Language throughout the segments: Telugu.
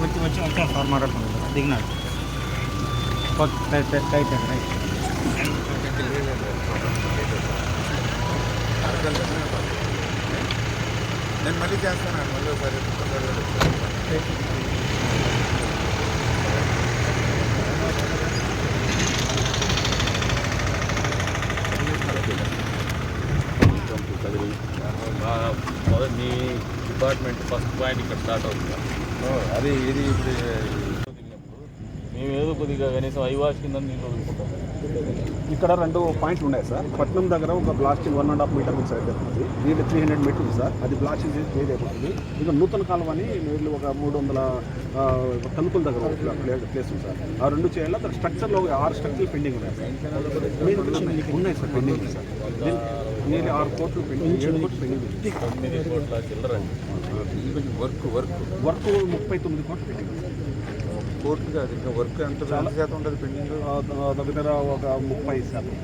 వచ్చి వచ్చి వచ్చాను సార్ మాట్లాడుతున్నాను దిగినాడు రైట్ రైట్ రైట్ రైట్ నేను మళ్ళీ చేస్తాను మళ్ళీ ఒకసారి మొదటి మీ డిపార్ట్మెంట్ ఫస్ట్ పాయింట్ ఇక్కడ స్టార్ట్ అవుతుంది. అది ఇది ఇప్పుడు మేము ఏదో కొద్దిగా కనీసం ఐవాష్ కింద నీళ్ళు వదులుకుంటాం. ఇక్కడ రెండు పాయింట్లు ఉన్నాయి సార్. పట్నం దగ్గర ఒక blasting one and half meter నుంచి జరుగుతుంది నీళ్ళు త్రీ హండ్రెడ్ మీటర్ ఉంది సార్. అది బ్లాస్టింగ్ చేసి క్లియర్ అయిపోతుంది. ఇక నూతన కాలువ అని నీళ్ళు ఒక మూడు వందల తలుపుల దగ్గర ప్లేస్ ఉంది సార్. ఆ రెండు చేయాలి. అక్కడ స్ట్రక్చర్లో ఒక ఆరు స్ట్రక్చర్లు పెండింగ్ ఉన్నాయి సార్. ఉన్నాయి సార్ పెండింగ్ సార్. నీళ్ళు ఆరు కోట్లు పెండింగ్ ఏడు కోట్లు పెండింగ్. తొమ్మిది కోట్ల వర్క్ వర్క్. వర్క్ ముప్పై తొమ్మిది కోట్లు పెండింగ్. కోర్టు కాదు ఇంకా వర్క్ ఎంత ఎంత శాతం ఉంటుంది పెండింగ్? దగ్గర ఒక ముప్పై శాతం.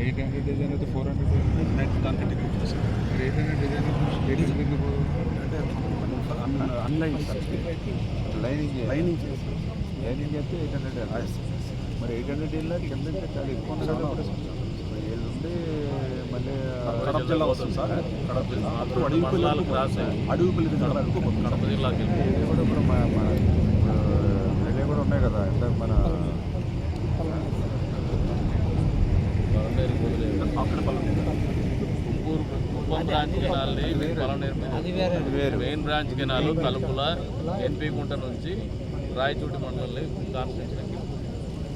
ఎయిట్ హండ్రెడ్ డిజైన్ అయితే ఫోర్ హండ్రెడ్ దానికంటే. Eight hundred design eight hundred అంటే అన్- అన్లైన్ లైనింగ్ లైనింగ్ చేసి లైనింగ్ అయితే ఎయిట్ హండ్రెడ్ మరి ఎయిట్ హండ్రెడ్ వెళ్ళా కింద చాలా ఎక్కువ ఉండి మళ్ళీ కడప జిల్లా వస్తుంది సార్. కడప జిల్లా వరకు క్రాస్ వరకు పోతుంది. కడప జిల్లాకి కూడా ఇప్పుడు కూడా ఉన్నాయి కదా. ఎంత మన అక్కడ కుప్పం బ్రాంచ్ కెనాల్ని మెయిన్ బ్రాంచ్ కెనాల్ తలుపుల ఎన్పి గుంట నుంచి రాయచూటి మండలంలో కాన్స్టిట్యూషన్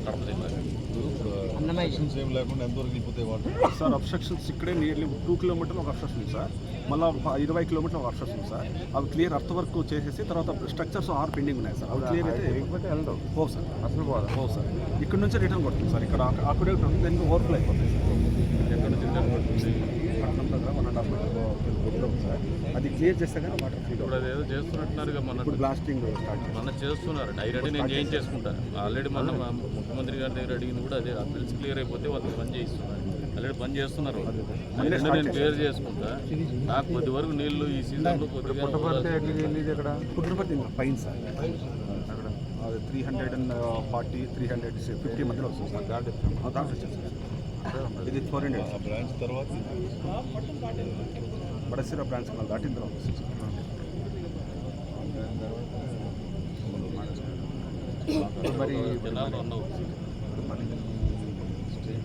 కడప జిల్లా ఏం లేకుండా ఎంతవరకు వెళ్ళిపోతాయి వాళ్ళు? సార్ అబ్స్ట్రక్షన్స్ ఇక్కడే నియర్లీ టూ కిలోమీటర్లు ఒక అబ్స్ట్రక్షన్ ఉంది సార్. మళ్ళీ ఇరవై కిలోమీటర్లు ఒక అబ్స్ట్రక్షన్ ఉంది సార్. అవి క్లియర్ అర్త్ వర్క్ చేసేసి తర్వాత స్ట్రక్చర్స్ ఆరు పెండింగ్ ఉన్నాయి సార్. అవి క్లియర్ అయితే వెళ్దాం పో సార్. అసలు పోదా? పో సార్. ఇక్కడ నుంచి రిటర్న్ కొడుతుంది సార్. ఇక్కడ అక్క- అక్కడే దానికి ఓవర్ఫ్లో అయిపోతుంది సార్. ఎక్కడ నుంచి రిటర్న్ పడుతుంది పట్నం దగ్గర one and half meter sir. అది క్లియర్ చేస్తే కానీ వాటర్ ఫ్రీ ఇప్పుడు అదేదో చేస్తున్నట్టున్నారుగా మన ఇప్పుడు బ్లాస్టింగ్ స్టార్ట్ మన చేస్తున్నారు. డైరెక్ట్ నేను చేయించేసుకుంటాను ఆల్రెడీ మన ముఖ్యమంత్రి గారి దగ్గర అడిగింది కూడా అదే. ఆ బిల్స్ క్లియర్ అయిపోతే వాళ్ళు పని చేయిస్తున్నారు. ఆల్రెడీ పని చేస్తున్నారు నేను క్లియర్ చేసుకుంటా. నాకు కొద్ది వరకు నీళ్ళు ఈ సీజన్లో కొద్దిగా పుట్టపర్తి పైన సార్. అక్కడ. అది three hundred and forty three hundred fifty మధ్యలో వస్తుంది సార్. వచ్చేస్తుంది ఇది ఫోర్ హండ్రెడ్ బ్రాంచ్ తర్వాత. బడసిరా బ్రాంచ్ కన్నా దాటిన తర్వాత వస్తుంది సార్ మరి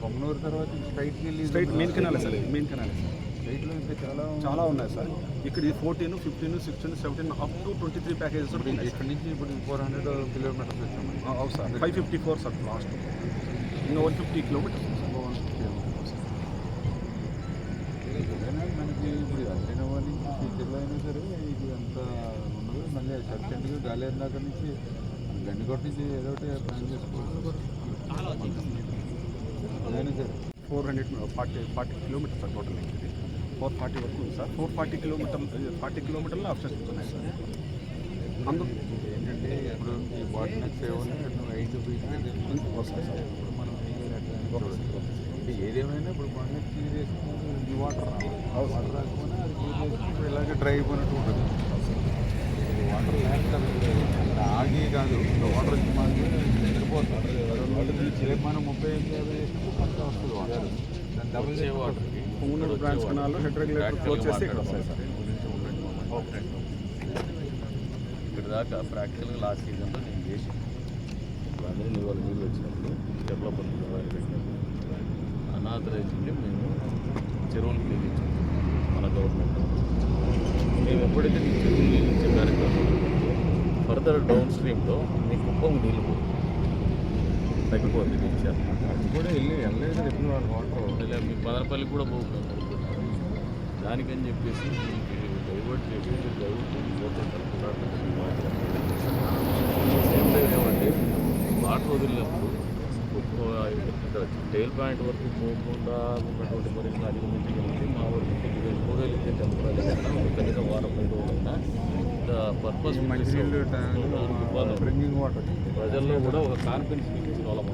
పొమ్మనూరు తర్వాత స్ట్రైట్కి వెళ్ళి స్ట్రైట్ మెయిన్ కెనాలే సార్ మెయిన్ కెనాలే సార్. స్ట్రైట్లో ఇంకా చాలా చాలా ఉన్నాయి సార్. ఇక్కడ ఇది fourteen fifteen sixteen seventeen up to twenty three packages ఇక్కడ నుంచి ఇప్పుడు ఫోర్ హండ్రెడ్ కిలోమీటర్స్ వచ్చాము అవును sir. Five fifty four sir last ఇంకా వన్ ఫిఫ్టీ కిలోమీటర్స్ ఏదైనా మనకి ఇప్పుడు అల్లినవా నుంచి ఫ్యూచర్లో అయినా సరే ఇది అంత ఉండదు మళ్ళీ సర్జెంట్గా గాలి దాకా నుంచి. గండికోట నుంచి ఏదో ఒకటి ప్లాన్ చేసుకోవాలి. సరే four hundred forty forty kilometers sir total ఇది ఫోర్ ఫార్టీ వరకు ఉంది సార్ ఫోర్ ఫార్టీ కిలోమీటర్లు ఫార్టీ కిలోమీటర్లు ఆప్షన్స్ ఉన్నాయి సార్ అందుకు ఏంటంటే ఇప్పుడు ఈ బాటిల్ నువ్వు ఎయిట్ వస్తాయి సార్ ఇప్పుడు మనం ఏదేమైనా ఇప్పుడు బాగా చేసుకున్నారు ఈ వాటర్ రావాలి. వాటర్ రాకపోయినా అది క్లియర్ చేసుకుని ఇలాగే డ్రై అయిపోయినట్టు ఉంటుంది. వాటర్ లేక ఆగి కాదు. వాటర్ రేపు మనం ముప్పై ఎనిమిది యాభై పక్క వస్తుంది వాటర్. దాని డబుల్ వచ్చే వాటర్ పొంగునూరు బ్రాంచ్ కెనాల్లో హెడ్ రెగ్యులేటర్ క్లోజ్ చేసి ఇక్కడ వస్తాయి సార్. ఇక్కడ దాకా ప్రాక్టికల్గా లాస్ట్ సీజన్లో నేను చేసి ఇప్పుడు అందరూ నీ వాళ్ళు నీళ్ళు వచ్చినప్పుడు డెవలప్మెంట్ అనాథరైజ్ని మేము చెరువులు క్లీన్ మన గవర్నమెంట్ మేము ఎప్పుడైతే నీకు చెరువులు నీళ్ళు ఇచ్చే కార్యక్రమం ఫర్దర్ డౌన్ స్ట్రీమ్లో మీ కుప్పం నీళ్ళు పోతుంది. తగ్గిపోతుంది నీళ్ళు అది కూడా వెళ్ళి వెళ్ళలేదు ఎప్పుడు వాళ్ళు వాటర్ మీ పదనపల్లి కూడా పోతుంది దానికని చెప్పేసి డైవర్ట్ చేసి డైవర్ట్ సేమ్ టైం ఏమంటే వాటర్ వదిలినప్పుడు టైల్ పాయింట్ వరకు పోకుండా ఉన్నటువంటి పరిస్థితి అధిగమించగలిగితే మా వరకు పోగలిగితే టెంపరీ కనీసం వారం రోజులైనా పర్పస్ వాటర్. ప్రజల్లో కూడా ఒక కాన్ఫిడెన్స్ ఇచ్చిన వాళ్ళం